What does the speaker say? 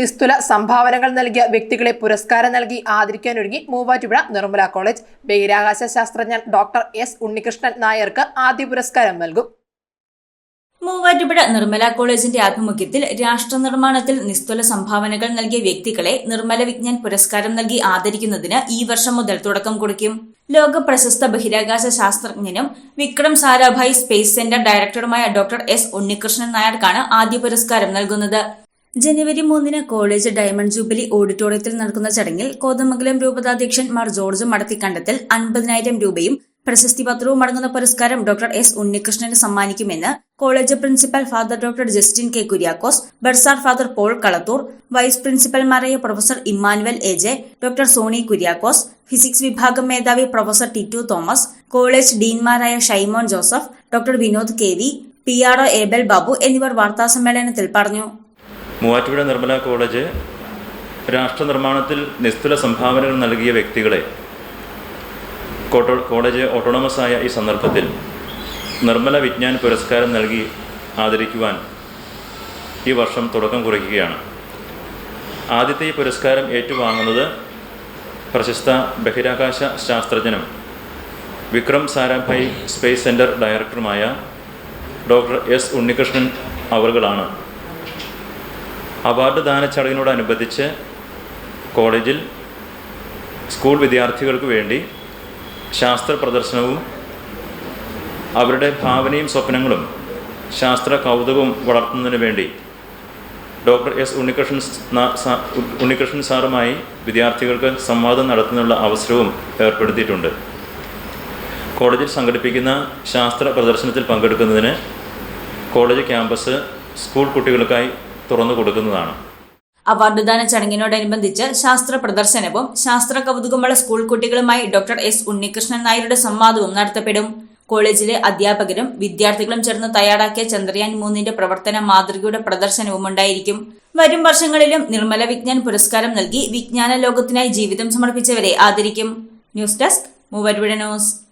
നിസ്തുല സംഭാവനകൾ നൽകിയ വ്യക്തികളെ പുരസ്കാരം നൽകി ആദരിക്കാനൊരുങ്ങി മൂവാറ്റുപുഴ നിർമ്മല കോളേജ്. ബഹിരാകാശ ശാസ്ത്രജ്ഞൻ ഡോക്ടർ എസ് ഉണ്ണികൃഷ്ണൻ നായർക്ക് ആദ്യ പുരസ്കാരം നൽകും. മൂവാറ്റുപുഴ നിർമ്മല കോളേജിന്റെ ആഭിമുഖ്യത്തിൽ രാഷ്ട്ര നിർമ്മാണത്തിൽ നിസ്തുല സംഭാവനകൾ നൽകിയ വ്യക്തികളെ നിർമ്മല വിജ്ഞാൻ പുരസ്കാരം നൽകി ആദരിക്കുന്നതിന് ഈ വർഷം മുതൽ തുടക്കം കുറിക്കും. ലോക പ്രശസ്ത ബഹിരാകാശ ശാസ്ത്രജ്ഞനും വിക്രം സാരാഭായ് സ്പേസ് സെന്റർ ഡയറക്ടറുമായ ഡോക്ടർ എസ് ഉണ്ണികൃഷ്ണൻ നായർക്കാണ് ആദ്യ പുരസ്കാരം നൽകുന്നത്. ജനുവരി മൂന്നിന് കോളേജ് ഡയമണ്ട് ജൂബിലി ഓഡിറ്റോറിയത്തിൽ നടക്കുന്ന ചടങ്ങിൽ കോതമംഗലം രൂപതാധ്യക്ഷൻ മാർ ജോർജ് മടത്തിക്കണ്ടത്തിൽ അൻപതിനായിരം രൂപയും പ്രശസ്തി പത്രവും അടങ്ങുന്ന പുരസ്കാരം ഡോക്ടർ എസ് ഉണ്ണികൃഷ്ണന് സമ്മാനിക്കുമെന്ന് college principal father doctor Justin K Kuriakose bursar father Paul Kalathoor vice പ്രിൻസിപ്പൽമാരായ professor Emmanuel A J doctor Sony Kuriakose physics വിഭാഗം മേധാവി professor Tittu Thomas college ഡീൻമാരായ Shymon Joseph doctor Vinod K V P R O Abel Babu എന്നിവർ വാർത്താസമ്മേളനത്തിൽ പറഞ്ഞു. Muvattupuzha Nirmala college രാഷ്ട്ര നിർമ്മാണത്തിൽ നിസ്തുല സംഭാവനകൾ നൽകിയ വ്യക്തികളെ കോളേജ് ഓട്ടോണമസ് ആയ ഈ സന്ദർഭത്തിൽ നിർമ്മല വിജ്ഞാൻ പുരസ്കാരം നൽകി ആദരിക്കുവാൻ ഈ വർഷം തുടക്കം കുറിക്കുകയാണ്. ആദ്യത്തെ ഈ പുരസ്കാരം ഏറ്റുവാങ്ങുന്നത് പ്രശസ്ത ബഹിരാകാശ ശാസ്ത്രജ്ഞനും വിക്രം സാരാഭായ് സ്പേസ് സെന്റർ ഡയറക്ടറുമായ ഡോക്ടർ എസ് ഉണ്ണികൃഷ്ണൻ അവറുകളാണ്. അവാർഡ് ദാന ചടങ്ങിനോടനുബന്ധിച്ച് കോളേജിൽ സ്കൂൾ വിദ്യാർത്ഥികൾക്ക് വേണ്ടി ശാസ്ത്ര പ്രദർശനവും അവരുടെ ഭാവനയും സ്വപ്നങ്ങളും ശാസ്ത്ര കൗതുകവും വളർത്തുന്നതിന് വേണ്ടി ഡോക്ടർ എസ് ഉണ്ണികൃഷ്ണൻ ഉണ്ണികൃഷ്ണൻ സാറുമായി വിദ്യാർത്ഥികൾക്ക് സംവാദം നടത്തുന്നതിനുള്ള അവസരവും ഏർപ്പെടുത്തിയിട്ടുണ്ട്. കോളേജിൽ സംഘടിപ്പിക്കുന്ന ശാസ്ത്ര പ്രദർശനത്തിൽ പങ്കെടുക്കുന്നതിന് കോളേജ് ക്യാമ്പസ് സ്കൂൾ കുട്ടികൾക്കായി തുറന്നു കൊടുക്കുന്നതാണ്. അവാർഡ്ദാന ചടങ്ങിനോടനുബന്ധിച്ച് ശാസ്ത്ര പ്രദർശനവും ശാസ്ത്ര കൗതുകമുള്ള സ്കൂൾ കുട്ടികളുമായി ഡോക്ടർ എസ് ഉണ്ണികൃഷ്ണൻ നായരുടെ സംവാദവും നടത്തപ്പെടും. കോളേജിലെ അധ്യാപകരും വിദ്യാർത്ഥികളും ചേർന്ന് തയ്യാറാക്കിയ ചന്ദ്രയാൻ മൂന്നിന്റെ പ്രവർത്തന മാതൃകയുടെ പ്രദർശനവും ഉണ്ടായിരിക്കും. വരും വർഷങ്ങളിലും നിർമ്മല വിജ്ഞാൻ പുരസ്കാരം നൽകി വിജ്ഞാന ലോകത്തിനായി ജീവിതം സമർപ്പിച്ചവരെ ആദരിക്കും. ന്യൂസ് ഡെസ്ക് മൂവരുവിടെ ന്യൂസ്.